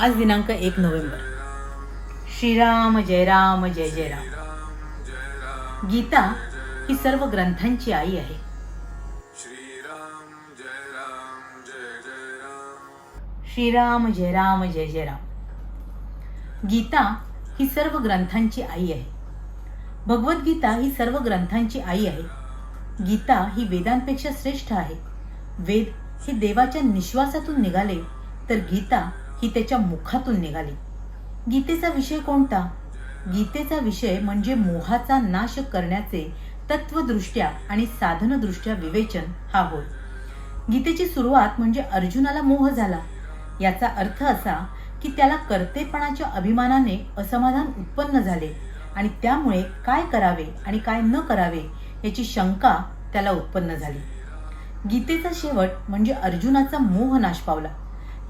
आज दिनांक एक नोव्हेंबर. श्रीराम जय राम जय जय राम. गीता ही सर्व ग्रंथांची आई आहे. श्रीराम श्रीराम जय राम जय जय राम. गीता ही सर्व ग्रंथांची आई आहे. भगवद्गीता ही सर्व ग्रंथांची आई आहे. गीता ही वेदांपेक्षा श्रेष्ठ आहे. वेद हे देवाच्या निश्वासातून निघाले तर गीता ही त्याच्या मुखातून निघाली. गीतेचा विषय कोणता? गीतेचा विषय म्हणजे मोहाचा नाश करण्याचे तत्वदृष्ट्या आणि साधनदृष्ट्या विवेचन हा होय. गीतेची सुरुवात म्हणजे अर्जुनाला मोह झाला. याचा अर्थ असा की त्याला कर्तेपणाच्या अभिमानाने असमाधान उत्पन्न झाले आणि त्यामुळे काय करावे आणि काय न करावे याची शंका त्याला उत्पन्न झाली. गीतेचा शेवट म्हणजे अर्जुनाचा मोह नाश पावला.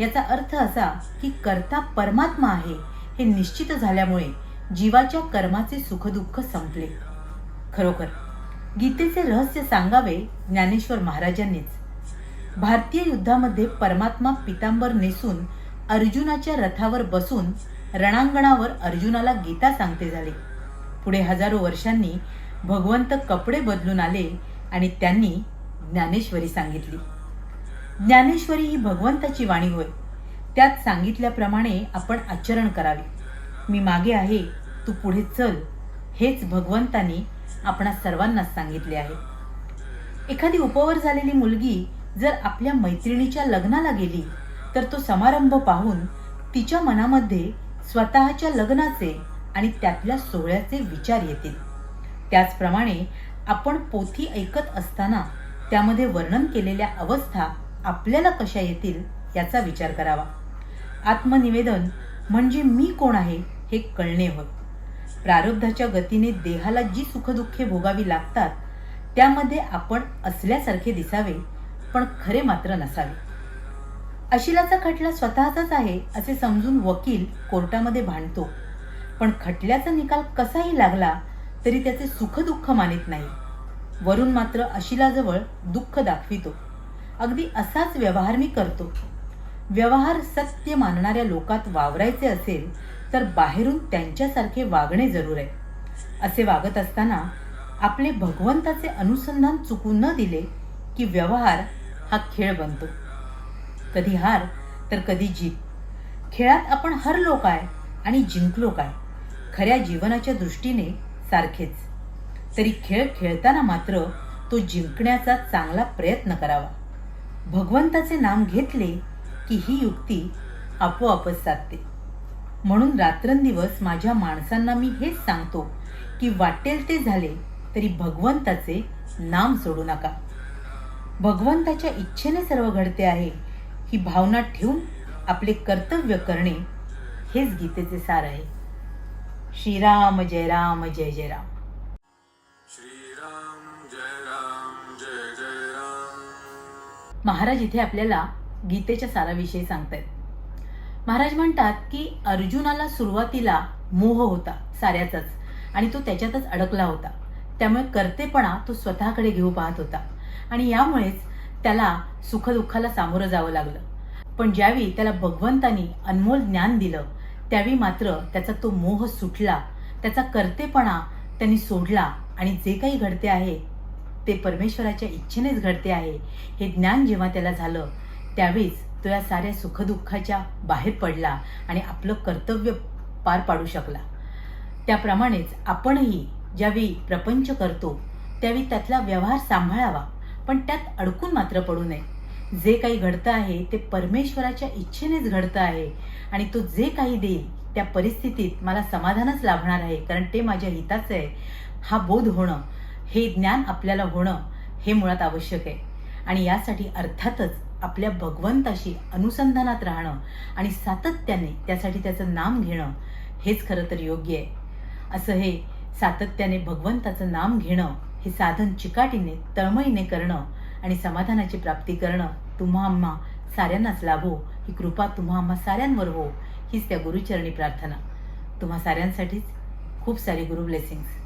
याचा अर्थ असा की कर्ता परमात्मा आहे हे निश्चित झाल्यामुळे जीवाच्या कर्माचे सुखदुःख संपले. खरोखर गीतेचे रहस्य सांगावे ज्ञानेश्वर महाराजांनीच. भारतीय युद्धामध्ये परमात्मा पितांबर नेसून अर्जुनाच्या रथावर बसून रणांगणावर अर्जुनाला गीता सांगते झाले. पुढे हजारो वर्षांनी भगवंत कपडे बदलून आले आणि त्यांनी ज्ञानेश्वरी सांगितली. ज्ञानेश्वरी ही भगवंताची वाणी होय. त्यात सांगितल्याप्रमाणे आपण आचरण करावे. मी मागे आहे तू पुढे चल. हेच भगवंतानी आपणा सर्वांनाच सांगितले आहे. एखादी उपवर झालेली मुलगी जर आपल्या मैत्रिणीच्या लग्नाला गेली तर तो समारंभ पाहून तिच्या मनामध्ये स्वतःच्या लग्नाचे आणि त्यातल्या सोहळ्याचे विचार येतील. त्याचप्रमाणे आपण पोथी ऐकत असताना त्यामध्ये वर्णन केलेल्या अवस्था आपल्याला कशा येतील याचा विचार करावा. आत्मनिवेदन म्हणजे मी कोण आहे हे कळणे होय. प्रारब्धाच्या गतीने देहाला जी सुखदुःखे भोगावी लागतात त्यामध्ये आपण असल्यासारखे दिसावे पण खरे मात्र नसावे. अशिलाचा खटला स्वतःचाच आहे असे समजून वकील कोर्टामध्ये भांडतो. पण खटल्याचा निकाल कसाही लागला तरी त्याचे सुखदुःख मानित नाही. वरून मात्र अशिलाजवळ दुःख दाखवितो. अगदी असाच व्यवहार मी करतो. व्यवहार सत्य मानणाऱ्या लोकात वावरायचे असेल तर बाहेरून त्यांच्यासारखे वागणे जरूर आहे. असे वागत असताना आपले भगवंताचे अनुसंधान चुकू न दिले की व्यवहार हा खेळ बनतो. कधी हार तर कधी जीत. खेळात आपण हरलो काय आणि जिंकलो काय? खऱ्या जीवनाच्या दृष्टीने सारखेच. तरी खेळ खेळताना मात्र तो जिंकण्याचा चांगला प्रयत्न करावा. भगवंताचे नाम घेतले की ही युक्ती आपोआपच साधते. म्हणून रात्रंदिवस माझ्या माणसांना मी हेच सांगतो की वाटेल ते झाले तरी भगवंताचे नाम सोडू नका. भगवंताच्या इच्छेने सर्व घडते आहे. ही भावना ठेवून आपले कर्तव्य करणे हेच गीतेचे सार आहे. श्रीराम जय राम जय जय राम. महाराज इथे आपल्याला गीतेच्या साराविषयी सांगतायत. महाराज म्हणतात की अर्जुनाला सुरुवातीला मोह होता साऱ्याचाच आणि तो त्याच्यातच अडकला होता. त्यामुळे कर्तेपणा तो स्वतःकडे घेऊ पाहत होता. आणि यामुळेच त्याला सुखदुःखाला सामोरं जावं लागलं. पण ज्यावेळी त्याला भगवंतानी अनमोल ज्ञान दिलं त्यावेळी मात्र त्याचा तो मोह सुटला. त्याचा कर्तेपणा त्यांनी सोडला आणि जे काही घडते आहे ते परमेश्वराच्या इच्छेनेच घडते आहे. हे ज्ञान जेव्हा त्याला झालं त्यावेळीच तो या साऱ्या सुखदुःखाच्या बाहेर पडला आणि आपलं कर्तव्य पार पाडू शकला. त्याप्रमाणेच आपणही ज्यावेळी प्रपंच करतो त्यावेळी त्यातला व्यवहार सांभाळावा पण त्यात अडकून मात्र पडू नये. जे काही घडतं आहे ते परमेश्वराच्या इच्छेनेच घडतं आहे आणि तो जे काही देईल त्या परिस्थितीत मला समाधानच लाभणार आहे कारण ते माझ्या हिताचं आहे. हा बोध होणं हे ज्ञान आपल्याला होणं हे मुळात आवश्यक आहे. आणि यासाठी अर्थातच आपल्या भगवंताशी अनुसंधानात राहणं आणि सातत्याने त्यासाठी त्याचं नाम घेणं हेच खरं तर योग्य आहे. असं हे सातत्याने भगवंताचं नाम घेणं हे साधन चिकाटीने तळमळीने करणं आणि समाधानाची प्राप्ती करणं तुम्हा आम्हा साऱ्यांनाच लाभो ही कृपा तुम्हा आम्हा साऱ्यांवर हो हीच त्या गुरुचरणी प्रार्थना. तुम्हा साऱ्यांसाठीच खूप सारी गुरु ब्लेसिंग्स